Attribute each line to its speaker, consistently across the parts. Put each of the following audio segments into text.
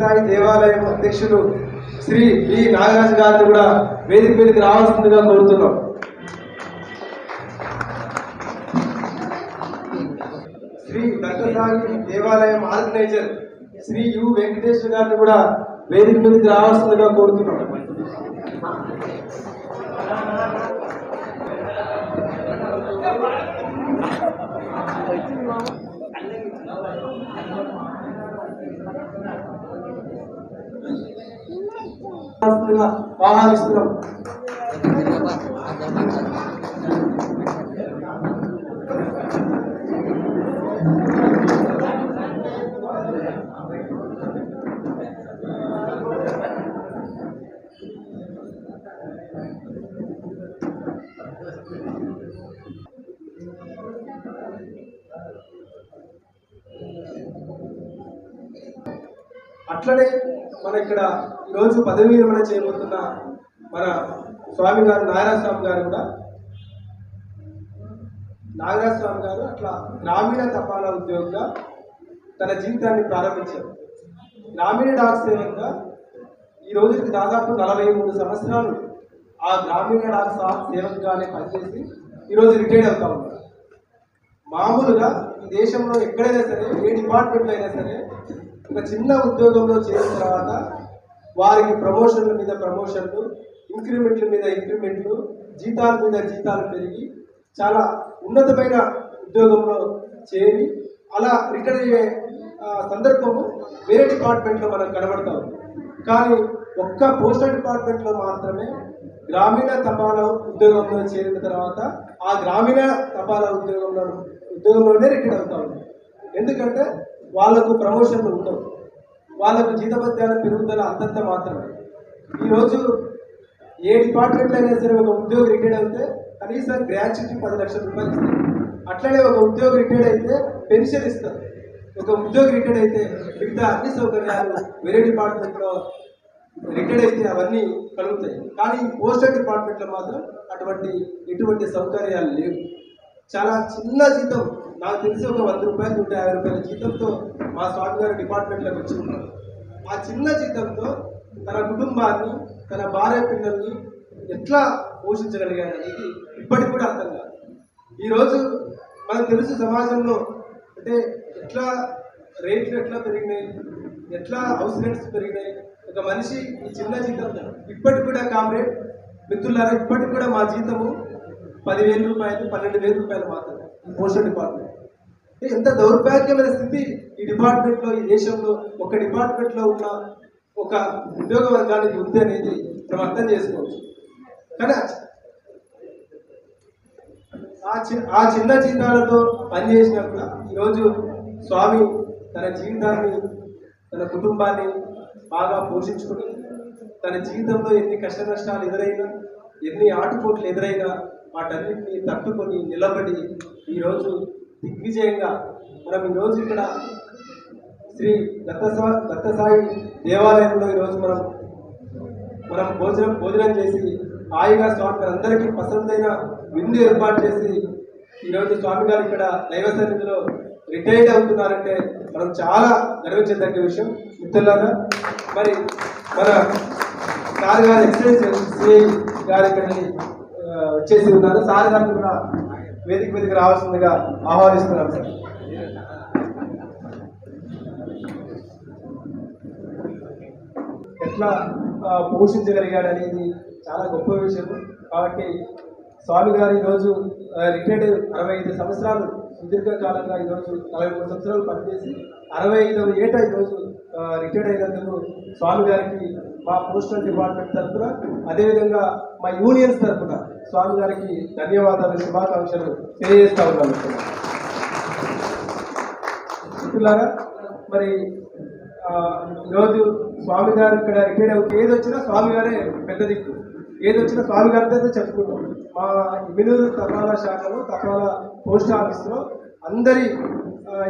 Speaker 1: శ్రీ దేవాలయం అధ్యక్షులు శ్రీ బి నాగరాజు గారిని కూడా వేదిక మీదకి రావాల్సిందిగా కోరుతున్నాం. శ్రీ దత్తసాయి దేవాలయం ఆర్గనైజర్ శ్రీ యు వెంకటేశ్వర గారిని కూడా వేదిక మీదకి రావాల్సిందిగా కోరుతున్నాం. కూడా ఆహ్వానిస్తున్నాం. అట్లనే మన ఇక్కడ రోజు పదవి విరమణ చేయబోతున్న మన స్వామి గారు నారాయణ స్వామి గారు కూడా నాగరాజస్వామి గారు అట్లా గ్రామీణ తపాలా ఉద్యోగంగా తన జీవితాన్ని ప్రారంభించారు. గ్రామీణ డాక్ సేవంగా ఈ రోజుకి దాదాపు నలభై మూడు సంవత్సరాలు ఆ గ్రామీణ డాక్ సేవంగానే సేవకుగానే పనిచేసి ఈరోజు రిటైర్డ్ అవుతా ఉన్నారు. మామూలుగా ఈ దేశంలో ఎక్కడైనా సరే ఏ డిపార్ట్మెంట్లో అయినా సరే ఒక చిన్న ఉద్యోగంలో చేరిన తర్వాత వారికి ప్రమోషన్ల మీద ప్రమోషన్లు ఇంక్రిమెంట్ల మీద ఇంక్రిమెంట్లు జీతాల మీద జీతాలు పెరిగి చాలా ఉన్నతమైన ఉద్యోగంలో చేరి అలా రిటైర్ అయ్యే సందర్భము వేరే డిపార్ట్మెంట్లో మనం కనబడతాం కానీ ఒక్క పోస్టల్ డిపార్ట్మెంట్లో మాత్రమే గ్రామీణ తపాలా ఉద్యోగంలో చేరిన తర్వాత ఆ గ్రామీణ తపాలా ఉద్యోగంలో ఉద్యోగంలోనే రిటైర్ అవుతా ఉంది. ఎందుకంటే వాళ్ళకు ప్రమోషన్లు ఉండవు. వాళ్ళకు జీతభత్యాల పెరుగుదల అంతంత మాత్రమే. ఈరోజు ఏ డిపార్ట్మెంట్లో అయినా సరే ఒక ఉద్యోగి రిటైర్డ్ అయితే కనీసం గ్రాచ్యుటీ పది లక్షల రూపాయలు ఇస్తారు. అట్లనే ఒక ఉద్యోగి రిటైర్డ్ అయితే పెన్షన్ ఇస్తారు. ఒక ఉద్యోగి రిటైర్డ్ అయితే మిగతా అన్ని సౌకర్యాలు వేరే డిపార్ట్మెంట్లో రిటైర్డ్ అయితే అవన్నీ కలుగుతాయి. కానీ పోస్టల్ డిపార్ట్మెంట్లో మాత్రం అటువంటి ఎటువంటి సౌకర్యాలు లేవు. చాలా చిన్న జీతం నాకు తెలిసి ఒక వంద రూపాయలు నూట యాభై రూపాయల జీతంతో మా స్వామి గారు డిపార్ట్మెంట్లోకి వచ్చి ఉన్నారు. ఆ చిన్న జీతంతో తన కుటుంబాన్ని తన భార్య పిల్లల్ని ఎట్లా పోషించగలిగాడు అనేది ఇప్పటికి కూడా అర్థం కాదు. ఈరోజు మనకు తెలుసు సమాజంలో అంటే ఎట్లా రేట్లు ఎట్లా పెరిగినాయి ఎట్లా హౌస్ రేట్స్ పెరిగినాయి. ఒక మనిషి ఈ చిన్న జీతం ఇప్పటికి కూడా కామ్రేడ్ మిత్రులారా ఇప్పటికి కూడా మా జీతము పదివేల రూపాయలు పన్నెండు వేల రూపాయలు మాత్రమే. పోషన్ డిపార్ట్మెంట్. అంటే ఎంత దౌర్భాగ్యమైన స్థితి ఈ డిపార్ట్మెంట్లో ఈ దేశంలో ఒక డిపార్ట్మెంట్లో ఉన్న ఒక ఉద్యోగ వర్గానికి ఉంది అనేది మనం అర్థం చేసుకోవచ్చు. కానీ ఆ చి- ఆ ఆ చిన్న జీతాలతో పనిచేసినా కూడా ఈరోజు స్వామి తన జీవితాన్ని తన కుటుంబాన్ని బాగా పోషించుకుని తన జీవితంలో ఎన్ని కష్ట నష్టాలు ఎదురైనా ఎన్ని ఆటుపోట్లు ఎదురైనా వాటన్నిటిని తట్టుకొని నిలబడి ఈరోజు దిగ్విజయంగా మనం ఈరోజు ఇక్కడ శ్రీ దత్తసా దత్తసాయి దేవాలయంలో ఈరోజు మనం మనం భోజనం భోజనం చేసి హాయిగా స్వామి గారు అందరికీ పసందైన విందు ఏర్పాటు చేసి ఈరోజు స్వామి గారు ఇక్కడ దైవ సన్నిధిలో రిటైర్డ్ అవుతున్నారంటే మనం చాలా గర్వించదగ్గ విషయం. మిత్రులారా మరి మన సార్ గారు ఎక్సలెన్స్ సిఐ గారు ఇక్కడికి వచ్చేసి ఉన్నారు. సార్ గారు కూడా వేదిక మీదకి రావాల్సిందిగా ఆహ్వానిస్తున్నాం సార్. ఎట్లా పోషించగలిగాడనేది పోషించగలిగాడు అనేది చాలా గొప్ప విషయం. కాబట్టి స్వామి గారు ఈరోజు రిటైర్డ్ అరవై ఐదు సంవత్సరాలు సుదీర్ఘకాలంగా ఈరోజు నలభై మూడు సంవత్సరాలు పనిచేసి అరవై ఐదవ ఏటా ఈరోజు రిటైర్డ్ అయినందుకు స్వామి గారికి మా పోస్టల్ డిపార్ట్మెంట్ తరఫున అదేవిధంగా మా యూనియన్స్ తరఫున స్వామి గారికి ధన్యవాదాలు శుభాకాంక్షలు తెలియజేస్తా ఉన్నాను. మిత్రులారా మరి ఈరోజు స్వామి గారు ఇక్కడ రిపేర్ అవుతుంది ఏది వచ్చినా స్వామి గారే పెద్ద దిక్కు. ఏది వచ్చినా స్వామి గారితో చెప్పుకుంటాం. మా మినూరు తపాలా శాఖలో తపాలా పోస్ట్ ఆఫీస్లో అందరి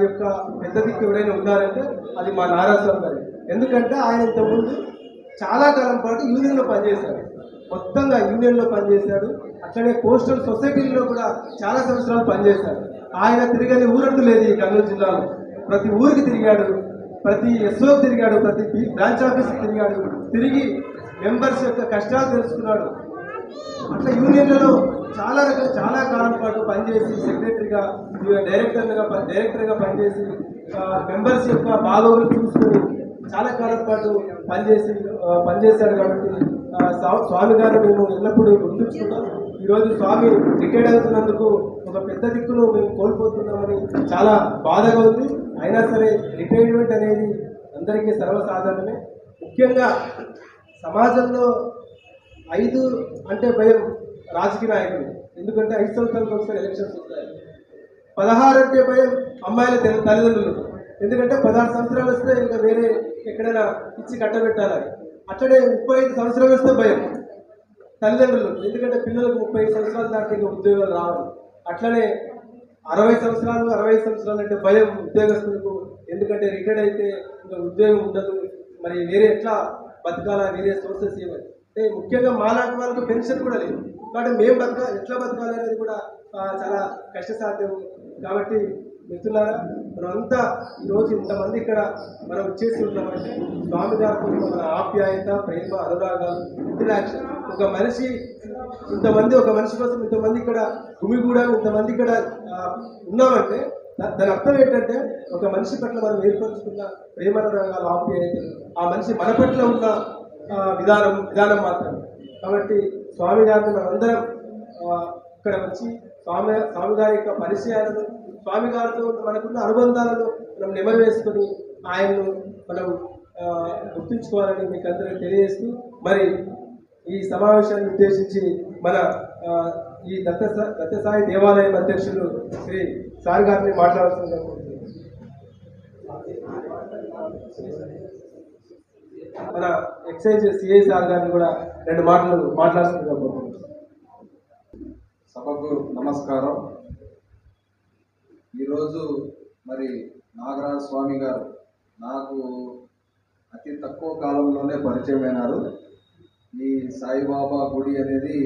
Speaker 1: యొక్క పెద్ద దిక్కు ఎవరైనా ఉన్నారంటే అది మా నారాస్వామి గారు. ఎందుకంటే ఆయన ఇంతకుముందు చాలా కాలం పాటు యూనియన్లో పనిచేశాడు. మొత్తంగా యూనియన్లో పనిచేశాడు. అట్లనే పోస్టల్ సొసైటీలో కూడా చాలా సంవత్సరాలు పనిచేశాడు. ఆయన తిరగని ఊరంటూ లేదు ఈ కర్నూలు జిల్లాలో. ప్రతి ఊరికి తిరిగాడు. ప్రతి ఎస్ఓకి తిరిగాడు. ప్రతి బ్రాంచ్ ఆఫీస్కి తిరిగాడు. తిరిగి మెంబర్స్ యొక్క కష్టాలు తెలుసుకున్నాడు. అట్లా యూనియన్లలో చాలా రకాల చాలా కాలం పాటు పనిచేసి సెక్రటరీగా డైరెక్టర్గా డైరెక్టర్గా పనిచేసి మెంబర్స్ యొక్క బాగోగులు చూసుకొని చాలా కాలం పాటు పనిచేసి ఆ, పనిచేశాడు కాబట్టి స్వామి గారు మేము ఎల్లప్పుడూ గుర్తుంచుకుంటాం ఈరోజు స్వామి రిటైర్డ్ అవుతున్నందుకు ఒక పెద్ద దిక్కును మేము కోల్పోతున్నామని చాలా బాధగా ఉంది. అయినా సరే రిటైర్మెంట్ అనేది అందరికీ సర్వసాధారణమే. ముఖ్యంగా సమాజంలో ఐదు అంటే భయం రాజకీయ నాయకులు. ఎందుకంటే ఐదు సంవత్సరాలకు ఒకసారి ఎలక్షన్స్ వస్తాయి పదహారు అంటే భయం అమ్మాయిల తల్లిదండ్రులు ఎందుకంటే పదహారు సంవత్సరాలు వస్తే ఇంకా వేరే ఎక్కడైనా ఇచ్చి కట్టబెట్టాలని అట్లనే ముప్పై ఐదు సంవత్సరాలు వస్తే భయం. తల్లిదండ్రులు ఎందుకంటే పిల్లలకు ముప్పై ఐదు సంవత్సరాల దాకా ఇంకా ఉద్యోగాలు రావు. అట్లనే అరవై సంవత్సరాలు అరవై సంవత్సరాలు అంటే భయం ఉద్యోగస్తులకు. ఎందుకంటే రిటైర్డ్ అయితే ఇంకా ఉద్యోగం ఉండదు. మరి వేరే ఎట్లా బతకాలా? వేరే సోర్సెస్ ఏమని అంటే ముఖ్యంగా మాలాంటి వాళ్ళకి పెన్షన్ కూడా లేదు. కాబట్టి మేము బతక ఎట్లా బతకాలి అనేది కూడా చాలా కష్టసాధ్యం కాబట్టి మిత్రులారా మనమంతా ఈరోజు ఇంతమంది ఇక్కడ మనం వచ్చేసి ఉన్నామంటే స్వామి గారితో మన ఆప్యాయత ప్రేమ అనురాగాలు ఇంటరాక్షన్. ఒక మనిషి ఇంతమంది ఒక మనిషి కోసం ఇంతమంది ఇక్కడ గుమిగూడ ఇంతమంది ఇక్కడ ఉన్నామంటే దాని అర్థం ఏంటంటే ఒక మనిషి పట్ల మనం ఏర్పరచుకున్న ప్రేమ అనురాగాలు ఆప్యాయత ఆ మనిషి మన పట్ల ఉన్న విధానం విధానం మాత్రమే. కాబట్టి స్వామి గారిని మనందరం ఇక్కడ వచ్చి స్వామి స్వామి గారి యొక్క పరిచయాలను స్వామి గారితో మనకున్న అనుబంధాలను మనం నిమవేసుకొని ఆయన్ను మనం గుర్తుంచుకోవాలని మీకు అందరికీ తెలియజేస్తూ మరి ఈ సమావేశాన్ని ఉద్దేశించి మన ఈ దత్త దత్తసాయి దేవాలయం అధ్యక్షులు శ్రీ సార్ గారిని మాట్లాడుతున్నాం మన ఎక్సైజ్ సిఐ సార్ గారిని కూడా రెండు మాటలు మాట్లాడుతున్నాం
Speaker 2: సభకు నమస్కారం. ఈరోజు మరి నాగరాజ స్వామి గారు నాకు అతి తక్కువ కాలంలోనే పరిచయమైనారు ఈ సాయిబాబా గుడి అనేది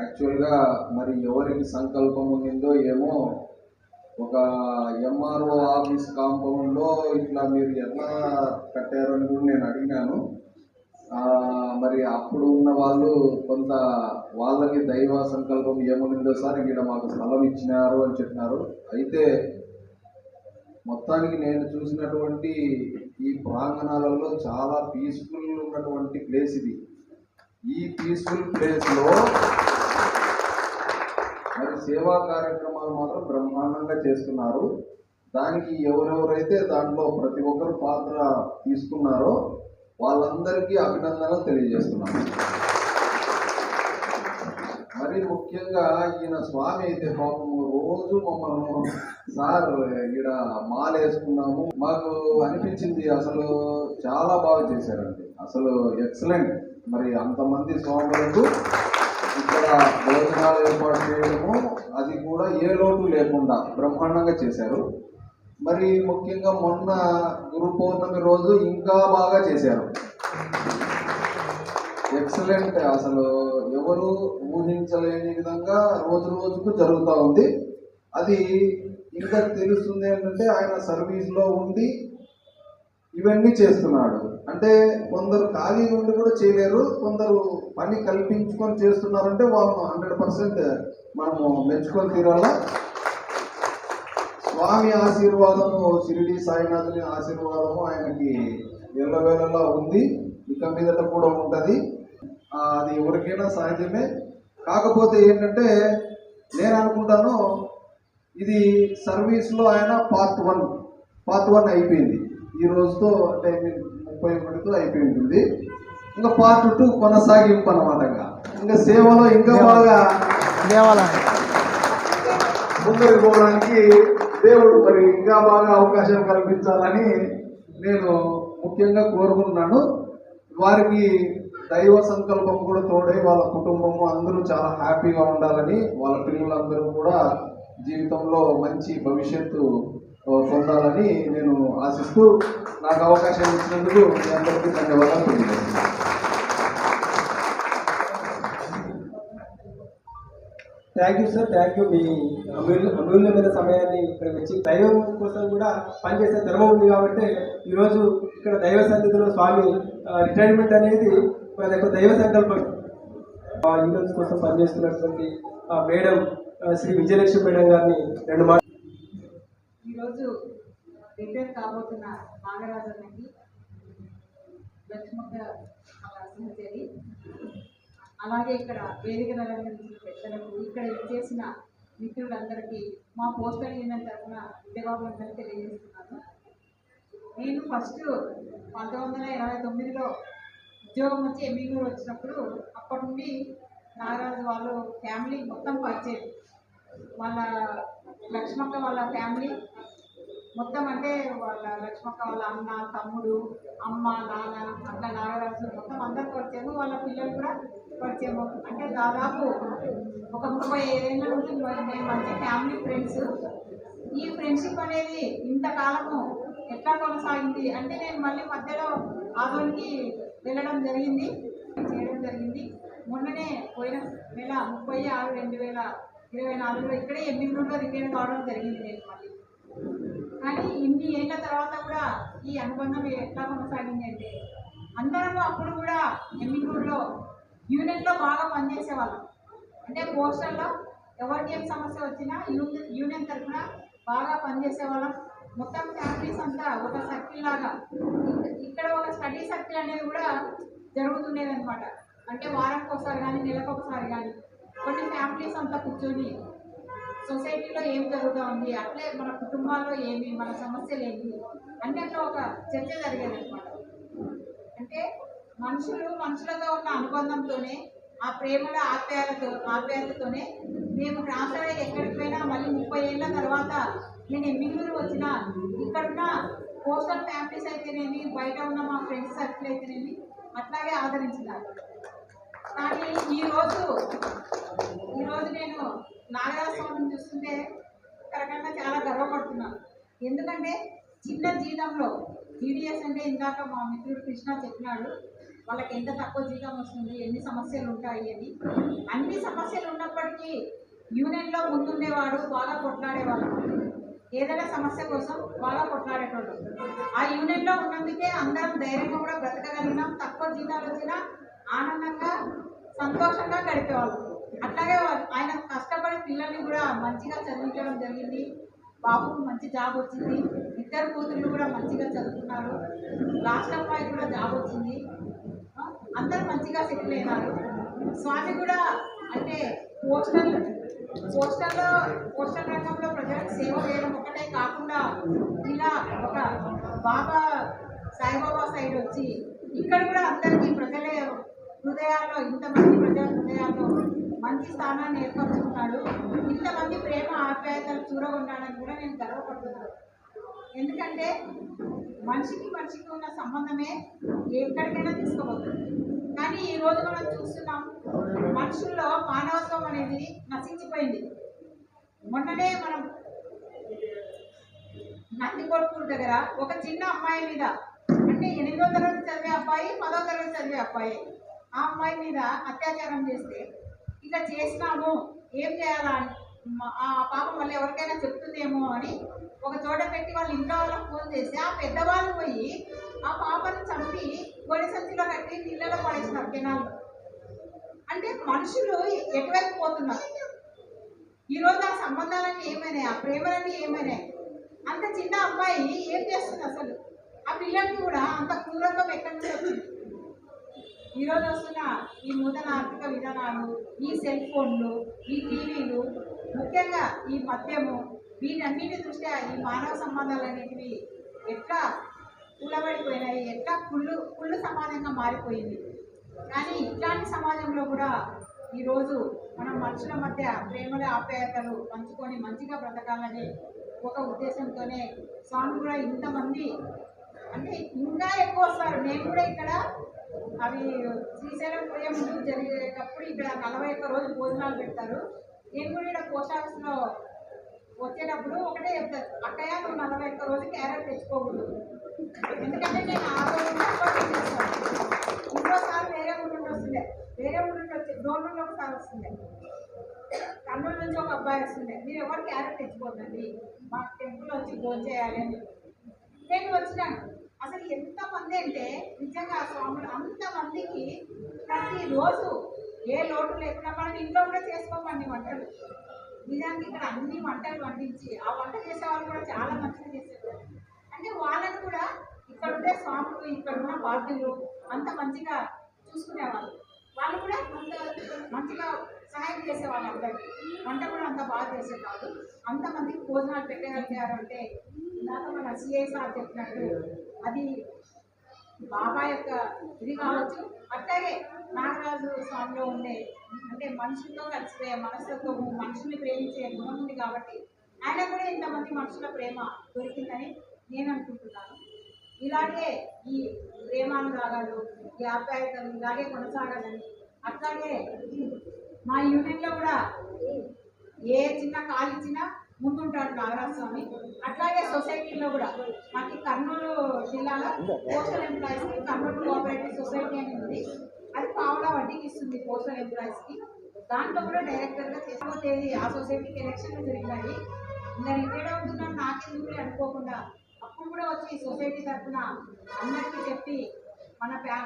Speaker 2: యాక్చువల్గా మరి ఎవరికి సంకల్పం ఉండిందో ఏమో ఒక ఎంఆర్ఓ ఆఫీస్ కాంపౌండ్లో ఇట్లా మీరు ఎట్లా కట్టారని కూడా నేను అడిగినాను. మరి అప్పుడు ఉన్న వాళ్ళు కొంత వాళ్ళకి దైవ సంకల్పం ఏముందో సార్ ఇక్కడ మాకు స్థలం ఇచ్చినారు అని చెప్పినారు. అయితే మొత్తానికి నేను చూసినటువంటి ఈ ప్రాంగణాలలో చాలా పీస్ఫుల్ ఉన్నటువంటి ప్లేస్ ఇది. ఈ పీస్ఫుల్ ప్లేస్లో మరి సేవా కార్యక్రమాలు మాత్రం బ్రహ్మాండంగా చేస్తున్నారు. దానికి ఎవరెవరైతే దాంట్లో ప్రతి ఒక్కరు పాత్ర తీసుకున్నారో వాళ్ళందరికీ అభినందనలు తెలియజేస్తున్నాను. మరి ముఖ్యంగా ఈయన స్వామి అయితే పాపం రోజు మమ్మల్ని సార్ ఈడ మాల వేసుకున్నాము మాకు అనిపించింది అసలు చాలా బాగా చేశారండి. అసలు ఎక్సలెంట్. మరి అంతమంది స్వాములకు ఇక్కడ భోజనాలు ఏర్పాటు చేయడము అది కూడా ఏ లోటు లేకుండా బ్రహ్మాండంగా చేశారు. మరి ముఖ్యంగా మొన్న గురు పౌర్ణమి రోజు ఇంకా బాగా చేశారు. ఎక్సలెంట్ అసలు ఎవరు ఊహించలేని విధంగా రోజు రోజుకు జరుగుతూ ఉంది. అది ఇంకా తెలుస్తుంది ఏంటంటే ఆయన సర్వీస్లో ఉండి ఇవన్నీ చేస్తున్నాడు. అంటే కొందరు ఖాళీ ఉండి కూడా చేయలేరు. కొందరు పని కల్పించుకొని చేస్తున్నారంటే వాళ్ళు హండ్రెడ్ పర్సెంట్ మనము మెచ్చుకొని తీరాలా? స్వామి ఆశీర్వాదము షిరిడి సాయినాథుని ఆశీర్వాదము ఆయనకి ఎల్లవేళలా ఉంది. ఇక మీదట కూడా ఉంటుంది. అది ఎవరికైనా సహజమే కాకపోతే ఏంటంటే నేను అనుకుంటాను ఇది సర్వీస్లో ఆయన పార్ట్ వన్ పార్ట్ వన్ అయిపోయింది. ఈ రోజుతో అంటే ముప్పై ఒకటితో అయిపోయి ఉంటుంది ఇంకా పార్ట్ టూ కొనసాగింపు అనమాట ఇంకా సేవలో ఇంకా బాగా
Speaker 3: దేవాలయం.
Speaker 2: ముందరికి పోవడానికి దేవుడు మరి ఇంకా బాగా అవకాశం కల్పించాలని నేను ముఖ్యంగా కోరుకుంటున్నాను. వారికి దైవ సంకల్పం కూడా తోడై వాళ్ళ కుటుంబము అందరూ చాలా హ్యాపీగా ఉండాలని వాళ్ళ పిల్లలందరూ కూడా జీవితంలో మంచి భవిష్యత్తు పొందాలని నేను ఆశిస్తూ నాకు అవకాశం ఇచ్చినందుకు మీ అందరికీ ధన్యవాదాలు తెలియజేస్తున్నాను.
Speaker 1: Thank you sir thank you మీ అమూల్య అమూల్యమైన సమయాన్ని ఇక్కడ వచ్చి దైవం కోసం కూడా పనిచేసే ధర్మం ఉంది కాబట్టి ఈరోజు ఇక్కడ దైవ సన్నిధిలో స్వామి రిటైర్మెంట్ అనేది మరి యొక్క దైవ సంకల్పం. ఆ యూనియన్స్ కోసం పనిచేస్తున్నటువంటి ఆ మేడం శ్రీ విజయలక్ష్మి మేడం గారిని రెండు మాట
Speaker 3: ఈరోజు రిటైర్ కాబోతున్న నాగరాజన్నకి లక్ష్మక్క అలాగే ఇక్కడ వేదిక అలంకరించిన పెద్దలకు ఇక్కడ చేసిన మిత్రులందరికీ మా పోస్టల్ యూనియన్ తరఫున జవాబులందరికీ తెలియజేస్తున్నాను. నేను ఫస్ట్ పంతొమ్మిది వందల ఇరవై తొమ్మిదిలో ఉద్యోగం వచ్చి ఎమ్మిగూరు వచ్చినప్పుడు అప్పటి నుండి నాగరాజు వాళ్ళు ఫ్యామిలీ మొత్తం పరిచయం. వాళ్ళ లక్ష్మక్క వాళ్ళ ఫ్యామిలీ మొత్తం అంటే వాళ్ళ లక్ష్మక్క వాళ్ళ అన్న తమ్ముడు అమ్మ నాన్న అట్లా నాగరాజు మొత్తం అందరికి పరిచయం. వాళ్ళ పిల్లలు కూడా పరిచయం. అంటే దాదాపు ఒక ముప్పై ఏళ్ళ నుంచి మేము మంచి ఫ్యామిలీ ఫ్రెండ్స్ ఈ ఫ్రెండ్షిప్ అనేది ఇంతకాలము ఎట్లా కొనసాగింది? అంటే నేను మళ్ళీ మధ్యలో ఆదోనికి వెళ్ళడం జరిగింది. చేయడం జరిగింది. మొన్ననే పోయిన నెల ముప్పై ఆరు రెండు వేల ఇరవై నాలుగులో ఇక్కడే ఎమ్మిగూరులో రిటైర్ కావడం జరిగింది నేను మళ్ళీ. కానీ ఇన్ని ఏళ్ళ తర్వాత కూడా ఈ అనుబంధం ఎట్లా కొనసాగింది అంటే అందరం అప్పుడు కూడా ఎమ్మిగూరులో యూనియన్లో బాగా పనిచేసేవాళ్ళం. అంటే పోస్టల్లో ఎవరికి ఏం సమస్య వచ్చినా యూనియన్ యూనియన్ తరఫున బాగా పనిచేసేవాళ్ళం. మొత్తం ఫ్యామిలీస్ అంతా ఒక సర్కిల్ లాగా ఇక్కడ ఒక స్టడీ సర్కిల్ అనేది కూడా జరుగుతుండేది అనమాట అంటే వారానికి ఒకసారి కానీ నెలకు ఒకసారి కానీ కొన్ని ఫ్యామిలీస్ అంతా కూర్చొని సొసైటీలో ఏం జరుగుతూ ఉంది అట్లే మన కుటుంబాల్లో ఏమి మన సమస్యలు ఏమి అంటే అట్లా ఒక చర్చ జరిగేది అనమాట అంటే మనుషులు మనుషులతో ఉన్న అనుబంధంతోనే ఆ ప్రేమల ఆప్యాయతతో ఆప్యాయతతోనే మేము ట్రాన్స్ఫర్ అయ్యి ఎక్కడికి పోయినా మళ్ళీ ముప్పై ఏళ్ళ తర్వాత నేను ఎమ్మిగూరు వచ్చిన ఇక్కడున్న పోస్టల్ ఫ్యామిలీస్ అయితేనేమి బయట ఉన్న మా ఫ్రెండ్స్ సర్కిల్ అయితేనేమి అట్లాగే ఆదరించినారు కానీ ఈరోజు ఈరోజు నేను నాగరాజస్వామిని చూస్తుంటే కరెక్ట్గా చాలా గర్వపడుతున్నాను. ఎందుకంటే చిన్న జీతంలో టీడీఎస్ అంటే ఇందాక మా మిత్రుడు కృష్ణ చెప్పినాడు వాళ్ళకి ఎంత తక్కువ జీతం వస్తుంది ఎన్ని సమస్యలు ఉంటాయి అని. అన్ని సమస్యలు ఉన్నప్పటికీ యూనియన్లో ముందుండేవాడు బాగా కొట్లాడేవాడు. ఏదైనా సమస్య కోసం బాగా కొట్లాడేటోళ్ళు. ఆ యూనియన్లో ఉన్నందుకే అందరం ధైర్యంగా కూడా బ్రతకగలిగినాం. తక్కువ జీతాలు వచ్చినా ఆనందంగా సంతోషంగా గడిపేవాళ్ళు. అట్లాగే ఆయన కష్టపడి పిల్లల్ని కూడా మంచిగా చదివించడం జరిగింది. బాబుకు మంచి జాబ్ వచ్చింది. ఇద్దరు కూతుళ్ళు కూడా మంచిగా చదువుకున్నారు. లాస్ట్ అమ్మాయి కూడా జాబ్ వచ్చింది. అందరు మంచిగా సెటిల్ అయినారు. స్వామి కూడా అంటే పోస్టల్ పోస్టల్లో పోస్టల్ రంగంలో ప్రజలకు సేవ చేయడం ఒకటే కాకుండా ఇలా ఒక బాబా సాయిబాబా సైడ్ వచ్చి ఇక్కడ కూడా అందరికీ ప్రజల హృదయాల్లో ఇంతమంది ప్రజల హృదయాల్లో మంచి స్థానాన్ని ఏర్పరచుకున్నాడు. ఇంతమంది ప్రేమ ఆప్యాయతలు చూరగొన్నాడని కూడా నేను గర్వపడుతున్నాను. ఎందుకంటే మనిషికి మనిషికి ఉన్న సంబంధమే ఎక్కడికైనా తీసుకోబోతుంది. కానీ ఈ రోజు మనం చూస్తున్నాం మనుషుల్లో మానవత్వం అనేది నశించిపోయింది. మొన్ననే మనం నందికొట్కూరు దగ్గర ఒక చిన్న అమ్మాయి మీద అంటే ఎనిమిదో తరగతి చదివే అబ్బాయి పదో తరగతి చదివే అబ్బాయి ఆ అమ్మాయి మీద అత్యాచారం చేస్తే ఇట్లా చేసినాము ఏం చేయాలా అని ఆ పాప మళ్ళీ ఎవరికైనా చెప్తుందేమో అని ఒక చోట పెట్టి వాళ్ళ ఇంట్లో వాళ్ళకి ఫోన్ చేసి ఆ పెద్దవాళ్ళు పోయి ఆ పాపను చంపి గొడి సంచిలో కట్టి నీళ్ళలో పడేసినారు కెనాల్లో అంటే మనుషులు ఎటువైపు పోతున్నారు? ఈరోజు ఆ సంబంధాలన్నీ ఏమైనాయి? ఆ ప్రేమలన్నీ ఏమైనాయి? అంత చిన్న అమ్మాయి ఏం చేస్తుంది అసలు? ఆ పిల్లలకి కూడా అంత క్రూరంగా ఎక్కడి నుంచి వచ్చింది? ఈరోజు వస్తున్న ఈ నూతన ఆర్థిక విధానాలు ఈ సెల్ ఫోన్లు ఈ టీవీలు ముఖ్యంగా ఈ మద్యము వీటన్నిటి దృష్ట్యా ఈ మానవ సంబంధాలు ఎట్లా కూలబడిపోయినాయి ఎట్లా కుళ్ళు కుళ్ళు సమాజంగా మారిపోయింది. కానీ ఇట్లాంటి సమాజంలో కూడా ఈరోజు మనం మనుషుల మధ్య ప్రేమల ఆప్యాయతలు పంచుకొని మంచిగా బ్రతకాలని ఒక ఉద్దేశంతోనే స్వామి కూడా ఇంతమంది అంటే ఇంకా ఎక్కువ వస్తారు. నేను కూడా ఇక్కడ అవి శ్రీశైలం పోయే ముందు జరిగేటప్పుడు ఇక్కడ నలభై ఒక్క రోజు భోజనాలు పెడతారు. నేను కూడా ఇక్కడ పోస్ట్ ఆఫీస్లో వచ్చేటప్పుడు ఒకటే చెప్తారు అక్కయ్య నువ్వు నలభై ఒక్క రోజు క్యారెట్ తెచ్చుకోకూడదు. ఎందుకంటే నేను ఆ రోజు తక్కువ చేస్తాను ఇంకోసారి వేరే ఊరు నుండి వస్తుండే. వేరే ఊరు నుండి వచ్చి డోర్ నుండి ఒకసారి వస్తుండే. కర్నూలు నుంచి ఒక అబ్బాయి వస్తుండే. మీరు ఎవరు క్యారెట్ తెచ్చుకోదండి మా టెంపుల్ వచ్చి భోజనం చేయాలి అని. నేను వచ్చినాను. అసలు ఎంతమంది అంటే నిజంగా ఆ స్వాములు అంతమందికి ప్రతిరోజు ఏ లోటు లేకుండా మనం ఇంట్లో కూడా చేసుకోమండి వంటలు. నిజానికి ఇక్కడ అన్ని వంటలు వండించి ఆ వంట చేసే వాళ్ళు కూడా చాలా మంచిగా చేసేవారు అంటే వాళ్ళని కూడా ఇక్కడ ఉండే స్వాములు ఇక్కడ ఉన్న బాధ్యులు అంత మంచిగా చూసుకునేవాళ్ళు. వాళ్ళు కూడా అంత మంచిగా సహాయం చేసేవాళ్ళు అందరికి వంట కూడా అంత బాగా చేసేవాళ్ళు. అంతమందికి భోజనాలు పెట్టగలిగారు అంటే ఇందాక మన సిఐ సార్ చెప్పినట్టు అది బాబా యొక్క ఇది కావచ్చు. అట్లాగే నాగరాజు స్వామిలో ఉండే అంటే మనుషులతో కలిసిపోయే మనసుతో మనుషుల్ని ప్రేమించే గుణం ఉంది కాబట్టి ఆయన కూడా ఇంతమంది మనుషుల ప్రేమ దొరికిందని నేను అనుకుంటున్నాను ఇలాగే ఈ ప్రేమానురాగాలు ఈ ఆప్యాయతలు ఇలాగే కొనసాగాలని అట్లాగే మా యూనియన్లో కూడా ఏ చిన్న కాలు ఇచ్చినా ముందుంటాడు నాగరాజ స్వామి. అట్లాగే సొసైటీలో కూడా మాకు కర్నూలు జిల్లాలో పోస్టల్ ఎంప్లాయీస్కి కర్నూలు కోఆపరేటివ్ సొసైటీ అని ఉంది. అది పావులా వడ్డీకి ఇస్తుంది పోస్టల్ ఎంప్లాయీస్కి దాంట్లో కూడా డైరెక్టర్గా ఆ సొసైటీకి ఎలక్షన్ జరిగినాయి. ఇంకా రిటైర్డ్ అవుతున్నాను నాకెందుకు అనుకోకుండా అప్పుడు కూడా వచ్చి సొసైటీ తరఫున అందరికీ చెప్పి మన ప్యా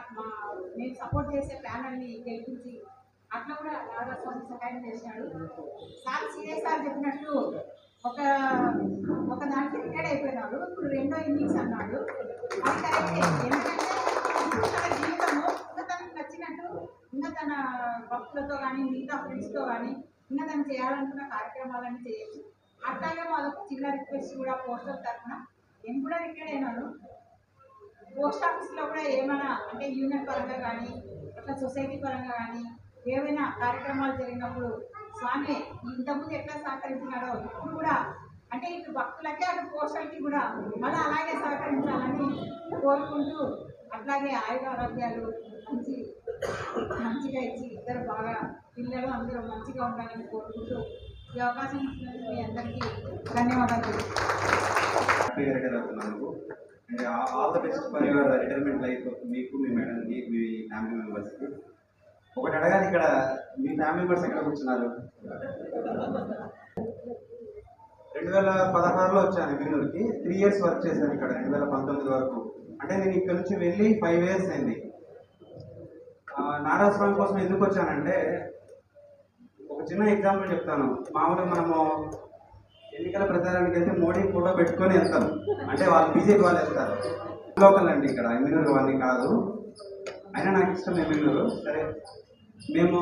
Speaker 3: మేము సపోర్ట్ చేసే ప్యానల్ని గెలిపించి అట్లా కూడా నాగరాజ స్వామి సహాయం చేసినాడు సార్ సీరియస్ సార్ చెప్పినట్టు ఒక ఒక దానికి రిటైర్డ్ అయిపోయినాడు. ఇప్పుడు రెండో ఇన్నింగ్స్ అన్నాడు. అది కరెక్టే. ఎందుకంటే తన జీవితము ఇంకా తనకు నచ్చినట్టు ఇంకా తన భక్తులతో కానీ మిగతా ఫ్రెండ్స్తో కానీ ఇంకా తను చేయాలనుకున్న కార్యక్రమాలన్నీ చేయొచ్చు. అట్లాగే వాళ్ళకు చిన్న రిక్వెస్ట్ కూడా పోస్టర్ తరఫున నేను కూడా రిటైర్డ్ అయినాను. పోస్ట్ ఆఫీస్లో కూడా ఏమైనా అంటే యూనియన్ పరంగా కానీ అట్లా సొసైటీ పరంగా కానీ ఏవైనా కార్యక్రమాలు జరిగినప్పుడు స్వామి ఇంతకుముందు ఎట్లా సహకరించినాడో ఇప్పుడు కూడా అంటే ఇటు భక్తులకే అటు పోస్టల్కి కూడా మళ్ళీ అలాగే సహకరించాలని కోరుకుంటూ అట్లాగే ఆయుధ ఆరోగ్యాలు మంచి మంచిగా ఇచ్చి ఇద్దరు బాగా పిల్లలు అందరూ మంచిగా ఉండాలని కోరుకుంటూ ఈ అవకాశం ఇచ్చినందుకు మీ అందరికీ ధన్యవాదాలు.
Speaker 4: అవుతున్నాను all the best for your retirement life మీకు మీ మేడంకి మీ ఫ్యామిలీ మెంబర్స్కి ఒకటి అడగాలి ఇక్కడ మీ ఫ్యామిలీ మెంబర్స్ ఎక్కడ కూర్చున్నారు? రెండు వేల పదహారులో వచ్చాను బెంగళూరుకి త్రీ ఇయర్స్ వర్క్ చేశాను ఇక్కడ రెండు వేల పంతొమ్మిది వరకు. అంటే నేను ఇక్కడ నుంచి వెళ్ళి ఫైవ్ ఇయర్స్ అయింది. ఆ, నారాయణస్వామి కోసం ఎందుకు వచ్చానంటే చిన్న ఎగ్జాంపుల్ చెప్తాను. మామూలుగా మనము ఎన్నికల ప్రచారానికి వెళ్తే మోడీ ఫోటో పెట్టుకొని వెళ్తాం అంటే వాళ్ళు బీజేపీ వాళ్ళు వెళ్తారు. లోకల్ అండి ఇక్కడ ఎమ్మెల్యేలు వాళ్ళని కాదు. అయినా నాకు ఇష్టం ఎమ్మెల్యేలు. సరే మేము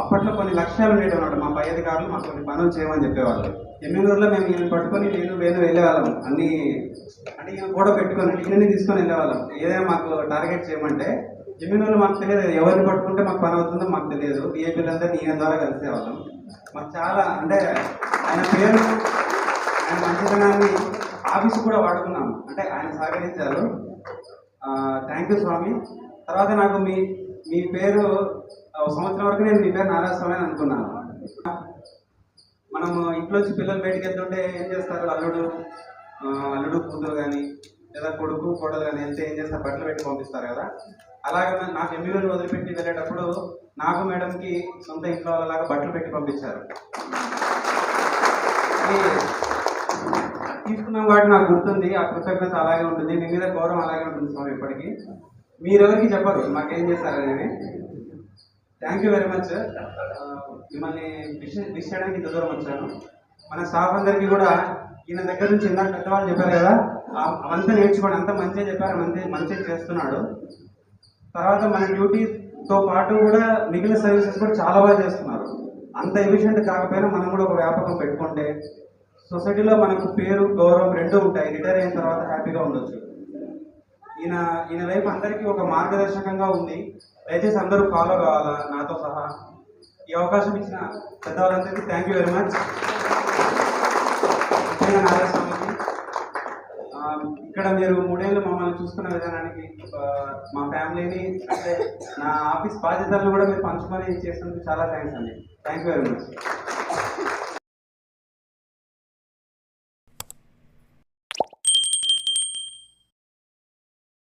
Speaker 4: అప్పట్లో కొన్ని లక్ష్యాలు ఉండేటన్నమాట మా పై అధికారులు మాకు కొన్ని పనులు చేయమని చెప్పేవాళ్ళు. ఎమ్మెల్యేలో మేము ఈయన పట్టుకొని నేను వేలు వెళ్ళేవాళ్ళం. అన్ని అంటే ఈయన ఫోటో పెట్టుకొని ఈయనని తీసుకొని వెళ్ళేవాళ్ళం. ఏదైనా మాకు టార్గెట్ చేయమంటే ఎమ్మెల్యేలు మాకు తెలియదు. ఎవరిని పట్టుకుంటే మాకు పని అవుతుందో మాకు తెలియదు. డిఏపీలందరినీ ఈయన ద్వారా కలిసే వాళ్ళం. మాకు చాలా అంటే ఆయన పేరు ఆయన మంచితనాన్ని ఆఫీస్ కూడా వాడుకున్నాం అంటే ఆయన సహకరించారు. థ్యాంక్ యూ స్వామి. తర్వాత నాకు మీ మీ పేరు ఆ, సంవత్సరం వరకు నేను మీ పేరు నారాయణ స్వామి అని అనుకున్నాను. మనం ఇంట్లోంచి పిల్లలు బయటికి వెళ్తుంటే ఏం చేస్తారు? అల్లుడు అల్లుడు కూతురు కానీ లేదా కొడుకు కోడలు కానీ వెళ్తే ఏం చేస్తారు? బట్టలు పెట్టి పంపిస్తారు కదా. అలాగే నాకు ఎమ్మెల్యేలు వదిలిపెట్టి వెళ్ళేటప్పుడు నాకు మేడంకి సొంత ఇంట్లో వాళ్ళలాగా బట్టలు పెట్టి పంపించారు. తీసుకున్న వాటి నాకు గుర్తుంది ఆ కృతజ్ఞత అలాగే ఉంటుంది మీ మీద గౌరవం అలాగే ఉంటుంది స్వామి ఇప్పటికీ. మీరెవరికి చెప్పరు మాకేం చేస్తారు అనేది థ్యాంక్ యూ వెరీ మచ్ మిమ్మల్ని విష్ విష్ చేయడానికి ఇంత దూరం వచ్చాను. మన స్టాఫ్ అందరికీ కూడా ఈయన దగ్గర నుంచి ఇందాక పెద్దవాళ్ళు చెప్పారు కదా అంతా అవంతా నేర్చుకోండి అంత మంచిగా చెప్పారు మంచి మంచిగా చేస్తున్నాడు. తర్వాత మన డ్యూటీతో పాటు కూడా మిగిలిన సర్వీసెస్ కూడా చాలా బాగా చేస్తున్నారు. అంత ఎఫిషియెంట్ కాకపోయినా మనం కూడా ఒక వ్యాపకం పెట్టుకుంటే సొసైటీలో మనకు పేరు గౌరవం రెండూ ఉంటాయి. రిటైర్ అయిన తర్వాత హ్యాపీగా ఉండొచ్చు. ఈయన ఈయన లైఫ్ అందరికీ ఒక మార్గదర్శకంగా ఉంది. దయచేసి అందరూ ఫాలో కావాలా నాతో సహా? ఈ అవకాశం ఇచ్చిన పెద్దవాళ్ళందరికీ థ్యాంక్ యూ వెరీ మచ్ ముఖ్యంగా నారాయణ స్వామికి ఇక్కడ మీరు మూడేళ్ళు మమ్మల్ని చూసుకున్న విధానానికి మా ఫ్యామిలీని అంటే నా ఆఫీస్ బాధ్యతలను కూడా మీరు పంచుకొని చేస్తున్నందుకు చాలా థ్యాంక్స్ అండి. Thank you very much.